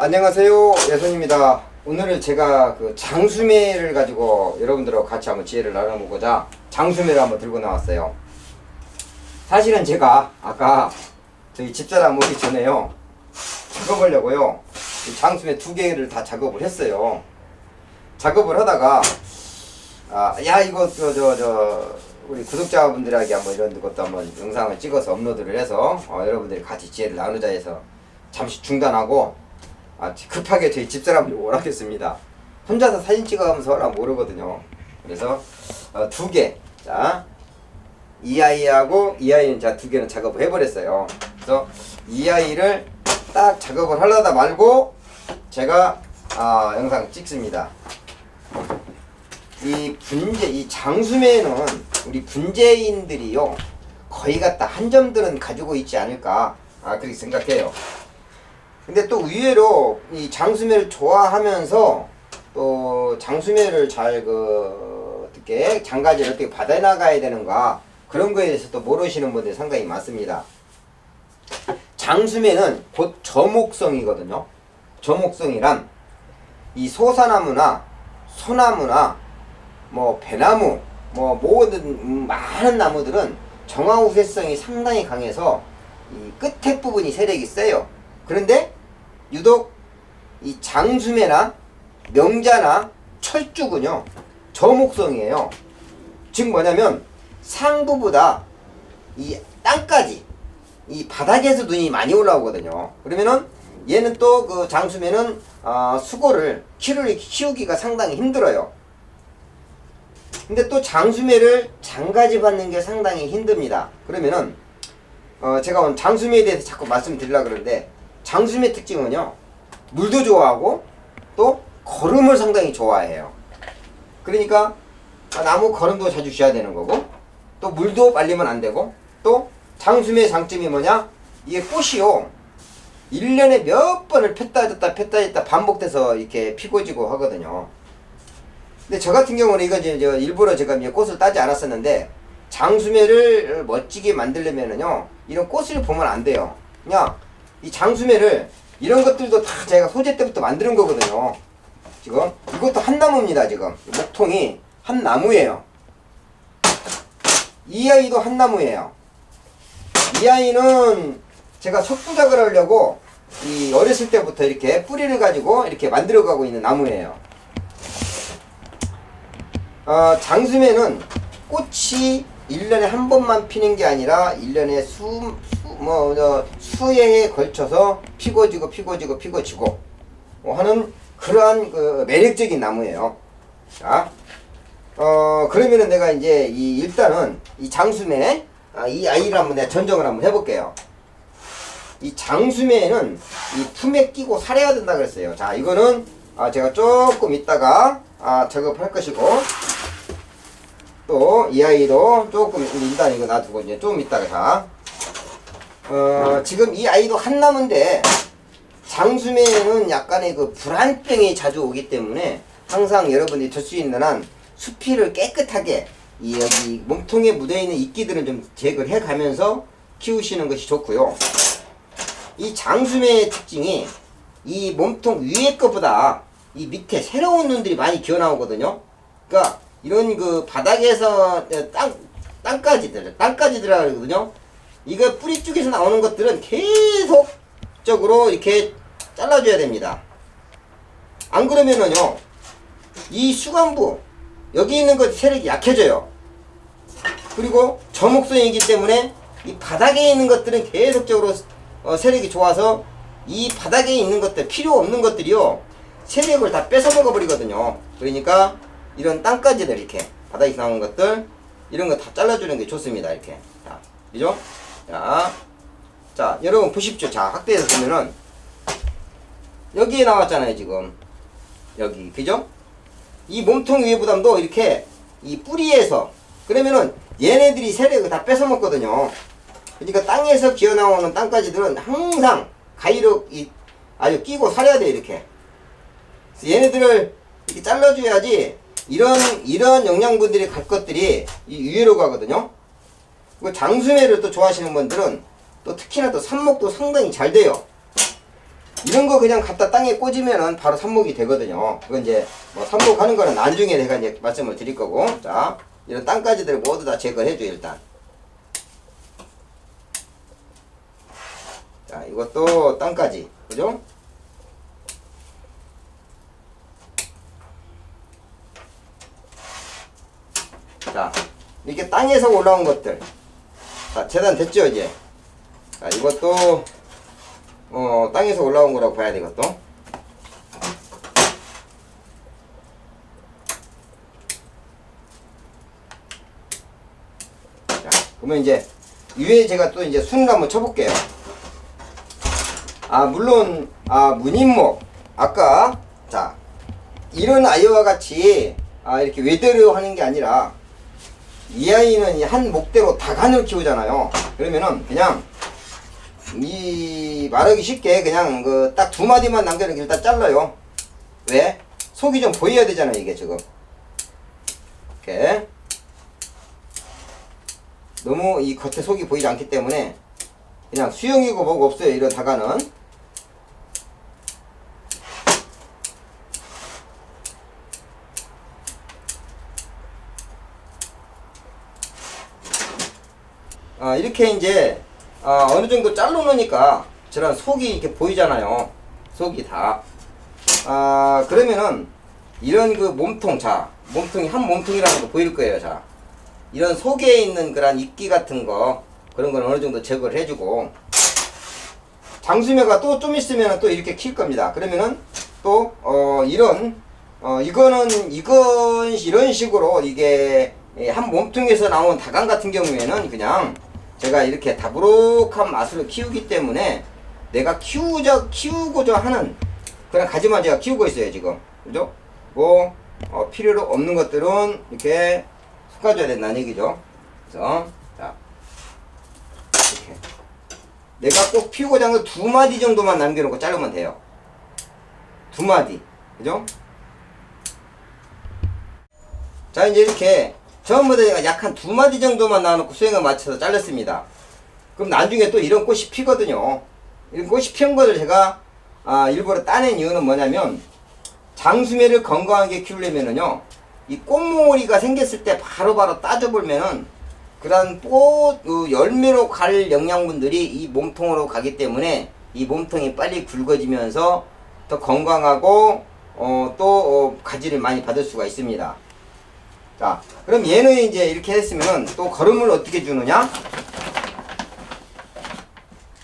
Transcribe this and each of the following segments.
안녕하세요. 예선입니다. 오늘은 제가 그 장수매를 가지고 여러분들하고 같이 한번 지혜를 나눠보고자 장수매를 한번 들고 나왔어요. 사실은 제가 아까 저희 집사람 오기 전에요. 작업하려고요. 이 장수매 두 개를 다 작업을 했어요. 작업을 하다가 아, 야 이거 저저 저 우리 구독자분들에게 한번 이런 것도 한번 영상을 찍어서 업로드를 해서 어, 여러분들이 같이 지혜를 나누자 해서 잠시 중단하고 아, 급하게 저희 집사람이 오락했습니다. 혼자서 사진 찍어가면서 하라 모르거든요. 그래서 어, 두 개, 자, 이 아이하고 이 아이는 자 두 개는 작업을 해버렸어요. 그래서 이 아이를 딱 작업을 하려다 말고 제가 아, 영상 찍습니다. 이 분재, 이 장수매는 우리 분재인들이요 거의 갖다 한 점들은 가지고 있지 않을까 아 그렇게 생각해요. 근데 또 의외로 이 장수매를 좋아하면서 또 장수매를 잘 그 어떻게 장가지를 어떻게 받아 나가야 되는가 그런 거에 대해서 또 모르시는 분들이 상당히 많습니다. 장수매는 곧 저목성이거든요. 저목성이란 이 소사나무나 소나무나 뭐 배나무 뭐 모든 음, 많은 나무들은 정화우세성이 상당히 강해서 이 끝에 부분이 세력이 세요. 그런데 유독 이 장수매나 명자나 철쭉은요 저목성이에요. 즉 뭐냐면 상부보다 이 땅까지 이 바닥에서 눈이 많이 올라오거든요. 그러면은 얘는 또 그 장수매는 어, 수고를 키를 키우기가 상당히 힘들어요. 근데 또 장수매를 장가지 받는 게 상당히 힘듭니다. 그러면은 어, 제가 오늘 장수매에 대해서 자꾸 말씀드리려 그러는데 장수매 특징은요 물도 좋아하고 또 걸음을 상당히 좋아해요. 그러니까 아, 나무 걸음도 자주 쉬어야 되는 거고 또 물도 말리면 안 되고 또 장수매의 장점이 뭐냐 이게 꽃이요 1년에 몇 번을 폈다 졌다 폈다 졌다 반복돼서 이렇게 피고 지고 하거든요. 근데 저 같은 경우는 이거 이제 저 일부러 제가 꽃을 따지 않았었는데 장수매를 멋지게 만들려면은요 이런 꽃을 보면 안 돼요. 그냥 이 장수매를 이런 것들도 다 제가 소재 때부터 만드는 거거든요. 지금 이것도 한 나무입니다. 지금 목통이 한 나무예요. 이 아이도 한 나무예요. 이 아이는 제가 석부작을 하려고 이 어렸을 때부터 이렇게 뿌리를 가지고 이렇게 만들어 가고 있는 나무예요. 어, 장수매는 꽃이 1년에 한 번만 피는 게 아니라 1년에 수, 수, 뭐, 저, 수에 해 걸쳐서 피고 지고 피고 지고 피고 지고 어, 하는 그러한 그 매력적인 나무예요. 자, 어, 그러면은 내가 이제 이 일단은 이 장수매, 아, 이 아이를 한번 내가 전정을 한번 해볼게요. 이 장수매는 이 품에 끼고 살아야 된다 그랬어요. 자, 이거는 아, 제가 조금 있다가 아, 작업할 것이고 또 이 아이도 조금 일단 이거 놔두고 이제 좀 있다가 자. 어, 지금 이 아이도 한 나무인데 장수매는 약간의 그 불안병이 자주 오기 때문에 항상 여러분들이 들수 있는 한 수피를 깨끗하게 이 여기 몸통에 묻어 있는 이끼들은 좀 제거를 해 가면서 키우시는 것이 좋고요. 이 장수매의 특징이 이 몸통 위에 것보다 이 밑에 새로운 눈들이 많이 기어 나오거든요. 그러니까 이런 그 바닥에서 땅 땅까지 들 땅까지 들어가거든요. 이거 뿌리 쪽에서 나오는 것들은 계속적으로 이렇게 잘라줘야 됩니다. 안 그러면은요 이 수간부 여기 있는 것 세력이 약해져요. 그리고 저목성이기 때문에 이 바닥에 있는 것들은 계속적으로 어, 세력이 좋아서 이 바닥에 있는 것들 필요 없는 것들이요 세력을 다 뺏어 먹어 버리거든요. 그러니까 이런 땅까지들 이렇게 바닥에 나오는 것들 이런 거 다 잘라주는 게 좋습니다. 이렇게 자 그죠? 자, 자 여러분 보십시오. 자 학대에서 보면은 여기에 나왔잖아요 지금 여기 그죠? 이 몸통 위에 부담도 이렇게 이 뿌리에서 그러면은 얘네들이 세력을 다 뺏어 먹거든요. 그러니까 땅에서 기어 나오는 땅까지들은 항상 가위로 이 아주 끼고 살아야 돼 이렇게. 얘네들을 이렇게 잘라줘야지 이런 이런 영양분들이 갈 것들이 이 위로 가거든요. 장수매를 또 좋아하시는 분들은 또 특히나 또 삽목도 상당히 잘 돼요. 이런 거 그냥 갖다 땅에 꽂으면은 바로 삽목이 되거든요. 그건 이제 뭐 삽목하는 거는 나중에 내가 이제 말씀을 드릴 거고. 자, 이런 땅가지들 모두 다 제거해 줘 일단. 자, 이것도 땅까지. 그죠? 자, 이렇게 땅에서 올라온 것들. 자, 재단 됐죠, 이제? 자, 이것도, 어, 땅에서 올라온 거라고 봐야 되겠도. 자, 그러면 이제, 위에 제가 또 이제 순을 한번 쳐볼게요. 아, 물론, 아, 문인목. 아까, 자, 이런 아이와 같이, 아, 이렇게 외대로 하는 게 아니라, 이 아이는 이한 목대로 다 간을 키우잖아요. 그러면은 그냥 이 말하기 쉽게 그냥 그 딱 두 마디만 남겨놓고 일단 잘라요. 왜? 속이 좀 보여야 되잖아요, 이게 지금. 이렇게. 너무 이 겉에 속이 보이지 않기 때문에 그냥 수영이고 뭐고 없어요, 이런 다간은. 아, 이렇게 이제 아, 어느 정도 잘라 놓으니까 저런 속이 이렇게 보이잖아요. 속이 다. 아, 그러면은 이런 그 몸통 자, 몸통이 한 몸통이라는 거 보일 거예요. 자. 이런 속에 있는 그런 이끼 같은 거 그런 건 어느 정도 제거를 해주고 장수매가 또 좀 있으면 또 이렇게 킬 겁니다. 그러면은 또 어, 이런 어, 이거는 이건 이런 식으로 이게 예, 한 몸통에서 나온 다간 같은 경우에는 그냥 제가 이렇게 다부룩한 맛으로 키우기 때문에 내가 키우자 키우고자 하는 그런 가지만 제가 키우고 있어요 지금 그죠? 뭐 어, 필요로 없는 것들은 이렇게 솎아줘야 된다는 얘기죠. 그래서 자 이렇게 내가 꼭 피우고자 하는 거두 마디 정도만 남겨놓고 자르면 돼요. 두 마디 그죠? 자 이제 이렇게 전부 다 제가 약한 두 마디 정도만 놔놓고 수행을 맞춰서 잘랐습니다. 그럼 나중에 또 이런 꽃이 피거든요. 이런 꽃이 피운 거를 제가 아, 일부러 따낸 이유는 뭐냐면 장수매를 건강하게 키우려면은요 이 꽃모리가 생겼을 때 바로바로 따져보면은 그런 꽃그 열매로 갈 영양분들이 이 몸통으로 가기 때문에 이 몸통이 빨리 굵어지면서 더 건강하고 어, 또 어, 가지를 많이 받을 수가 있습니다. 자, 그럼 얘는 이제 이렇게 했으면 또 걸음을 어떻게 주느냐?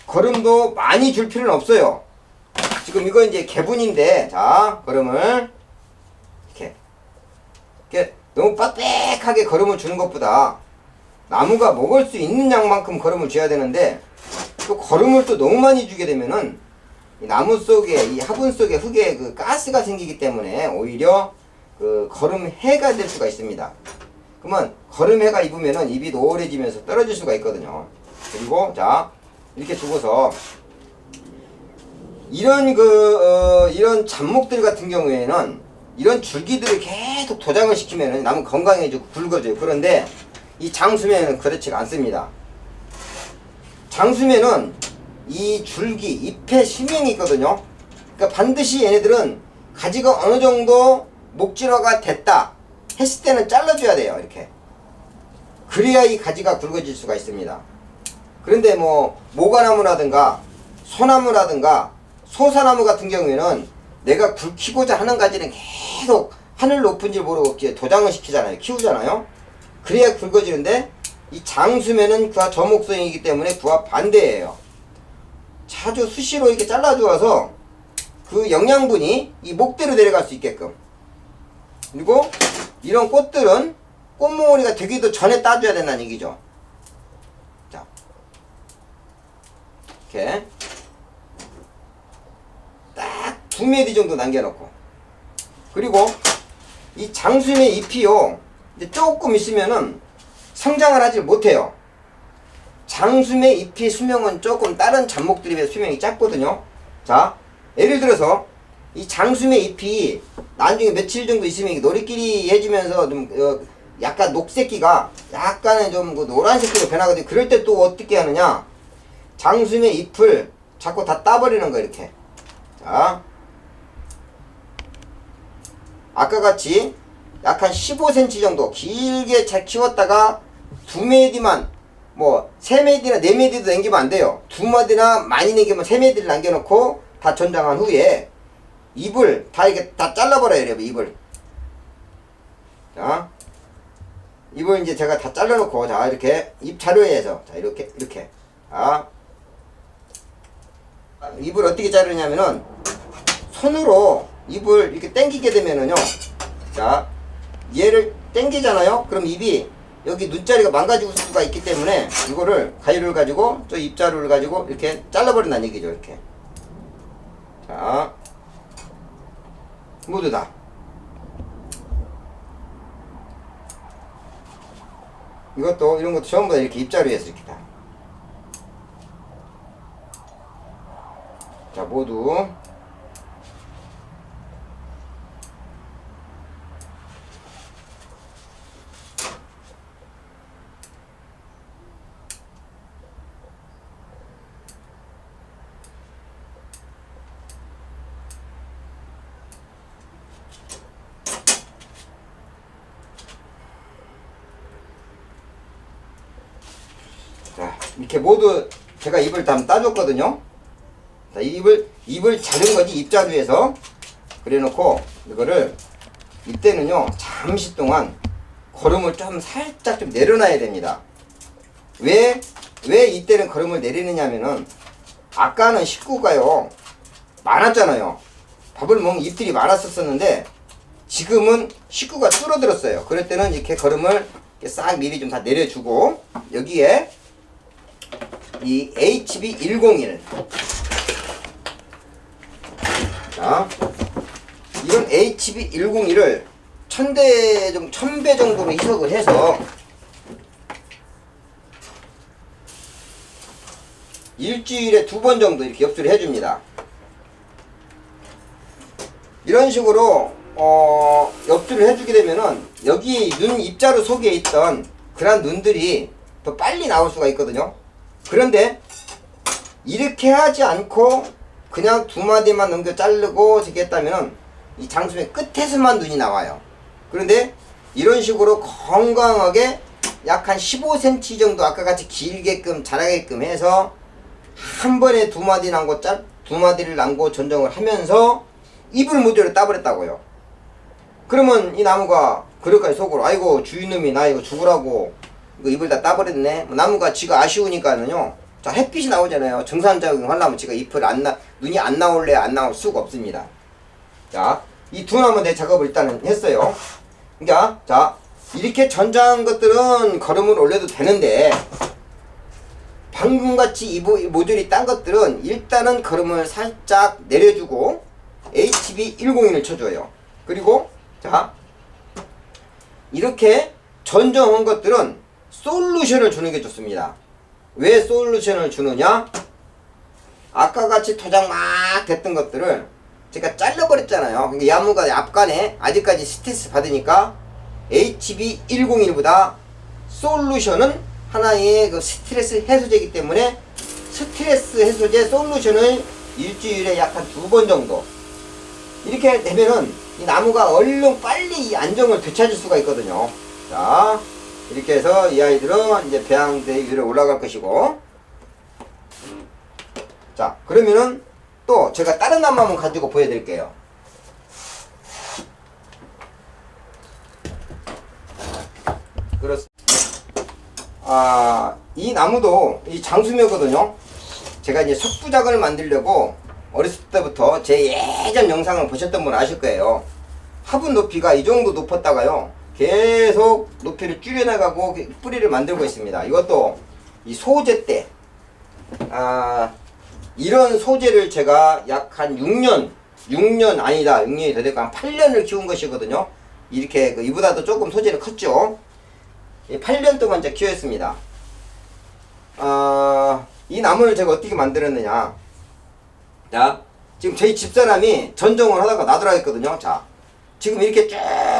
걸음도 많이 줄 필요는 없어요. 지금 이거 이제 개분인데, 자, 걸음을 이렇게 이렇게 너무 빡빽하게 걸음을 주는 것보다 나무가 먹을 수 있는 양만큼 걸음을 줘야 되는데 또 걸음을 또 너무 많이 주게 되면은 이 나무 속에 이 화분 속에 흙에 그 가스가 생기기 때문에 오히려 그 걸음 해가 될 수가 있습니다. 그러면 걸음 해가 입으면은 입이 노래지면서 떨어질 수가 있거든요. 그리고 자 이렇게 두고서 이런 그 어, 이런 잡목들 같은 경우에는 이런 줄기들을 계속 도장을 시키면은 나무 건강해지고 굵어져요. 그런데 이 장수매는 그렇지가 않습니다. 장수매는 이 줄기 잎의 수명이 있거든요. 그러니까 반드시 얘네들은 가지가 어느 정도 목질화가 됐다 했을 때는 잘라줘야 돼요. 이렇게. 그래야 이 가지가 굵어질 수가 있습니다. 그런데 뭐 모가나무라든가 소나무라든가 소사나무 같은 경우에는 내가 굵히고자 하는 가지는 계속 하늘 높은 줄 모르고 도장을 시키잖아요. 키우잖아요. 그래야 굵어지는데 이 장수면은 그와 저목성이기 때문에 그와 반대예요. 자주 수시로 이렇게 잘라주어서 그 영양분이 이 목대로 내려갈 수 있게끔 그리고 이런 꽃들은 꽃몽오리가 되기도 전에 따줘야 된다는 얘기죠. 자, 이렇게 딱 두 메디 정도 남겨놓고 그리고 이 장수의 잎이요 이제 조금 있으면은 성장을 하지 못해요. 장수의 잎의 수명은 조금 다른 잡목들에 비해 수명이 짧거든요. 자, 예를 들어서 이 장수의 잎이 나중에 며칠 정도 있으면 노리끼리 해주면서 좀 어, 약간 녹색기가 약간은 좀그 노란색으로 변하거든요. 그럴 때 또 어떻게 하느냐? 장수의 잎을 자꾸 다 따버리는 거 이렇게. 자. 아까 같이 약 한 15cm 정도 길게 잘 키웠다가 두 메디만 뭐세 메디나 네 메디도 남기면 안 돼요. 두 마디나 많이 남기면 세 메디를 남겨놓고 다 전장한 후에 입을 다 이렇게 다 잘라버려야 돼요. 입을. 자, 입을 이제 제가 다 잘라놓고 자 이렇게 입 자료에서 자 이렇게 이렇게. 자. 입을 어떻게 자르냐면은 손으로 입을 이렇게 당기게 되면은요. 자 얘를 당기잖아요. 그럼 입이 여기 눈자리가 망가지고 수가 있기 때문에 이거를 가위를 가지고 저 입자루를 가지고 이렇게 잘라버린다는 얘기죠 이렇게. 자 모두 다 이것도 이런 것도 전부 다 이렇게 입자루에서 이렇게 다. 자 모두 자, 이렇게 모두 제가 입을 다 따줬거든요. 자, 입을, 입을 자른 거지, 입자루에서. 그래 놓고, 이거를, 이때는요, 잠시 동안 걸음을 좀 살짝 좀 내려놔야 됩니다. 왜, 왜 이때는 걸음을 내리느냐면은, 아까는 식구가요, 많았잖아요. 밥을 먹는 입들이 많았었었는데, 지금은 식구가 줄어들었어요. 그럴 때는 이렇게 걸음을 싹 미리 좀 다 내려주고, 여기에 이 HB101 자 이런 HB101을 1000대 좀 1000배 정도로 희석을 해서 일주일에 두 번 정도 이렇게 엽수를 해줍니다. 이런 식으로 어, 엽수를 해주게 되면은 여기 눈 입자루 속에 있던 그런 눈들이 더 빨리 나올 수가 있거든요. 그런데 이렇게 하지 않고 그냥 두 마디만 넘겨 자르고 이렇게 했다면 이 장수의 끝에서만 눈이 나와요. 그런데 이런 식으로 건강하게 약 한 15cm 정도 아까 같이 길게끔 자라게끔 해서 한 번에 두 마디 남고 짤 두 마디를 남고 전정을 하면서 잎을 무대로 따버렸다고요. 그러면 이 나무가 그럴까요 속으로 아이고 주인놈이 나 이거 죽으라고 이거 잎을 다 따버렸네. 뭐 나무가 지가 아쉬우니까는요. 자 햇빛이 나오잖아요. 정산작용 하려면 지가 잎을 안 나, 눈이 안 나올래 안 나올 수가 없습니다. 자 이 두 나무 내 작업을 일단은 했어요. 그러니까 자 이렇게 전장한 것들은 걸음을 올려도 되는데 방금같이 이 모듈이 딴 것들은 일단은 걸음을 살짝 내려주고 HB101을 쳐줘요. 그리고 자 이렇게 전정한 것들은 솔루션을 주는 게 좋습니다. 왜 솔루션을 주느냐? 아까 같이 토장 막 됐던 것들을 제가 잘라버렸잖아요. 그러니까 야무가 앞간에 아직까지 스트레스 받으니까 HB101보다 솔루션은 하나의 그 스트레스 해소제이기 때문에 스트레스 해소제 솔루션을 일주일에 약 한 두 번 정도 이렇게 되면은 이 나무가 얼른 빨리 이 안정을 되찾을 수가 있거든요. 자, 이렇게 해서 이 아이들은 이제 배양대 위로 올라갈 것이고. 자, 그러면은 또 제가 다른 한번 가지고 보여드릴게요. 그렇습니다. 아, 이 나무도 이 장수묘거든요. 제가 이제 석부작을 만들려고 어렸을 때부터 제 예전 영상을 보셨던 분 아실 거예요. 화분 높이가 이 정도 높았다가요. 계속 높이를 줄여나가고 뿌리를 만들고 있습니다. 이것도 이 소재 때, 아, 이런 소재를 제가 약 한 6년, 6년 아니다, 6년이 더 될까, 한 8년을 키운 것이거든요. 이렇게, 그 이보다도 조금 소재를 컸죠. 8년 동안 이제 키웠습니다. 아, 이 나무를 제가 어떻게 만들었느냐. 자, 지금 저희 집사람이 전정을 하다가 나더라 했거든요. 자, 지금 이렇게 쭉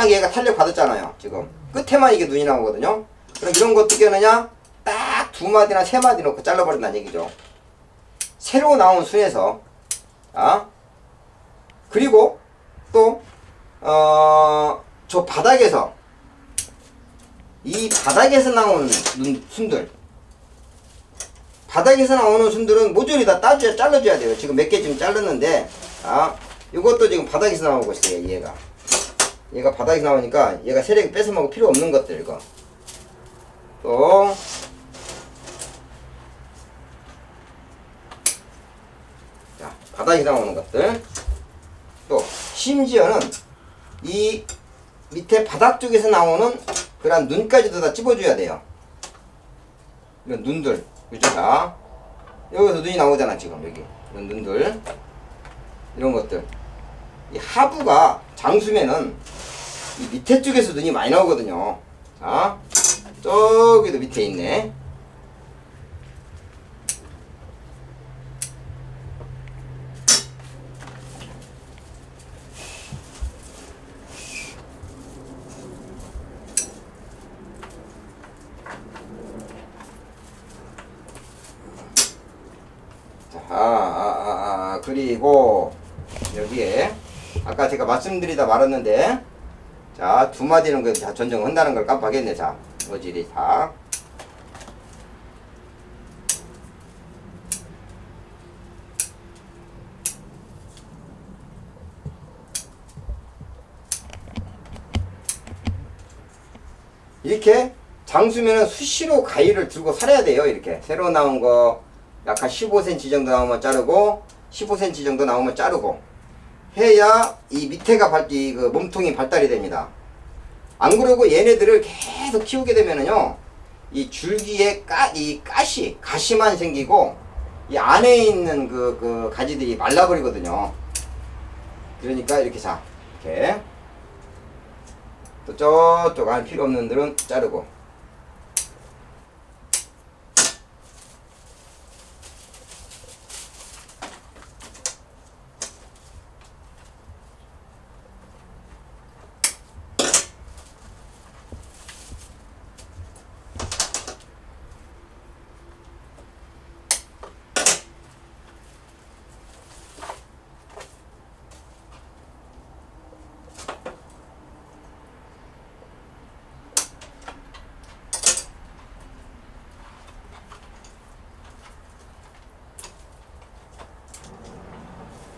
얘가 탄력 받았잖아요. 지금 끝에만 이게 눈이 나오거든요. 그럼 이런 거 어떻게 하느냐? 딱 두 마디나 세 마디 놓고 잘라버린다는 얘기죠. 새로 나온 순에서 자, 그리고 또, 어, 저 바닥에서, 이 바닥에서 나오는 눈, 순들, 바닥에서 나오는 순들은 모조리 다 따줘야, 잘라줘야 돼요. 지금 몇 개 지금 잘랐는데, 아, 이것도 지금 바닥에서 나오고 있어요, 얘가. 얘가 바닥에서 나오니까 얘가 세력이 뺏어 먹을 필요 없는 것들, 이거. 또, 자, 바닥에 나오는 것들. 또, 심지어는 이 밑에 바닥 쪽에서 나오는 그런 눈까지도 다 찝어줘야 돼요. 이런 눈들. 그죠? 자, 여기서 눈이 나오잖아, 지금, 여기. 이런 눈들. 이런 것들. 이 하부가 장수면은 이 밑에 쪽에서 눈이 많이 나오거든요. 자, 저기도 밑에 있네. 아, 아, 아, 그리고 여기에 아까 제가 말씀드리다 말았는데 자, 두 마디는 그다 전정한다는 걸 깜빡했네. 자, 어지리 다. 이렇게 장수면은 수시로 가위를 들고 살아야 돼요. 이렇게 새로 나온 거약한 15cm 정도 나오면 자르고 15cm 정도 나오면 자르고 해야 이 밑에가 발, 이그 몸통이 발달이 됩니다. 안 그러고 얘네들을 계속 키우게 되면은요, 이 줄기에 까, 이 가시, 가시만 생기고, 이 안에 있는 그, 그 가지들이 말라버리거든요. 그러니까 이렇게 자, 이렇게. 또 저쪽 안 필요 없는 들은 자르고.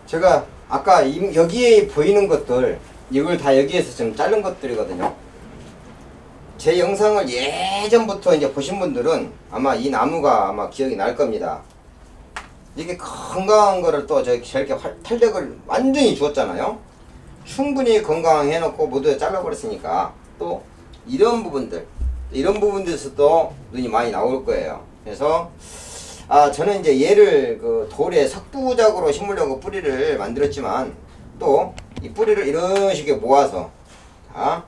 제가 아까 이- 여기에 보이는 것들 이걸 다 여기에서 지금 자른 것들이거든요. 제 영상을 예전부터 이제 보신 분들은 아마 이 나무가 아마 기억이 날 겁니다. 이게 건강한 거를 또 저- 저렇게 활- 탄력을 완전히 주었잖아요. 충분히 건강해놓고 모두 잘라버렸으니까 또 이런 부분들 이런 부분들에서도 눈이 많이 나올 거예요. 그래서 아 저는 이제 얘를 그 돌에 석부작으로 심으려고 뿌리를 만들었지만 또 이 뿌리를 이런 식으로 모아서 자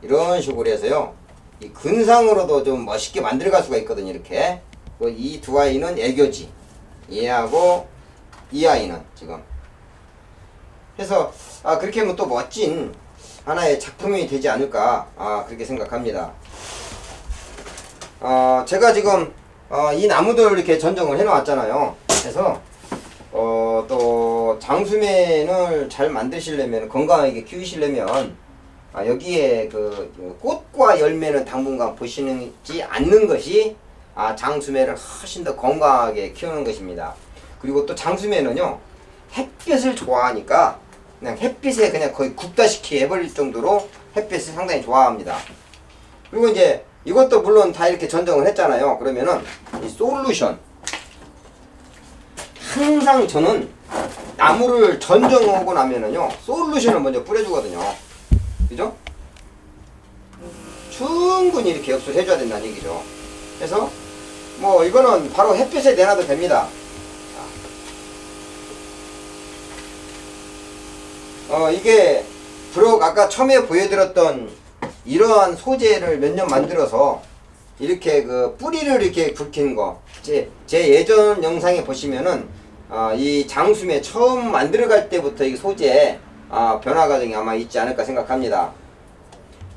이런 식으로 해서요. 이 근상으로도 좀 멋있게 만들어갈 수가 있거든요 이렇게. 이 두 아이는 애교지. 얘하고 이 아이는 지금. 해서 아 그렇게 하면 또 멋진 하나의 작품이 되지 않을까 아 그렇게 생각합니다. 어 제가 지금 어, 이 나무들 이렇게 전정을 해 놓았잖아요 그래서 어, 또 장수면을 잘 만드시려면 건강하게 키우시려면 아, 여기에 그, 그 꽃과 열매는 당분간 보시지 않는 것이 아, 장수매를 훨씬 더 건강하게 키우는 것입니다. 그리고 또 장수매는요 햇빛을 좋아하니까 그냥 햇빛에 그냥 거의 굽다시키 해버릴 정도로 햇빛을 상당히 좋아합니다. 그리고 이제 이것도 물론 다 이렇게 전정을 했잖아요. 그러면은 이 솔루션 항상 저는 나무를 전정하고 나면은요 솔루션을 먼저 뿌려주거든요. 그죠? 충분히 이렇게 엽수를 해줘야 된다는 얘기죠. 그래서 뭐 이거는 바로 햇빛에 내놔도 됩니다. 어 이게 브록 아까 처음에 보여드렸던 이러한 소재를 몇 년 만들어서 이렇게 그 뿌리를 이렇게 굵힌 거. 제, 제 예전 영상에 보시면은 어, 이 장수매 처음 만들어갈 때부터 이 소재 어, 변화 과정이 아마 있지 않을까 생각합니다.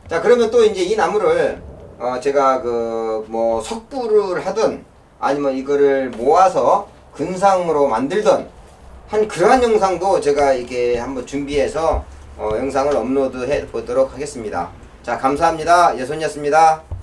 자 그러면 또 이제 이 나무를 어, 제가 그 뭐 석부를 하든 아니면 이거를 모아서 근상으로 만들던 한 그러한 영상도 제가 이게 한번 준비해서 어, 영상을 업로드 해 보도록 하겠습니다. 자 감사합니다. 예손이었습니다.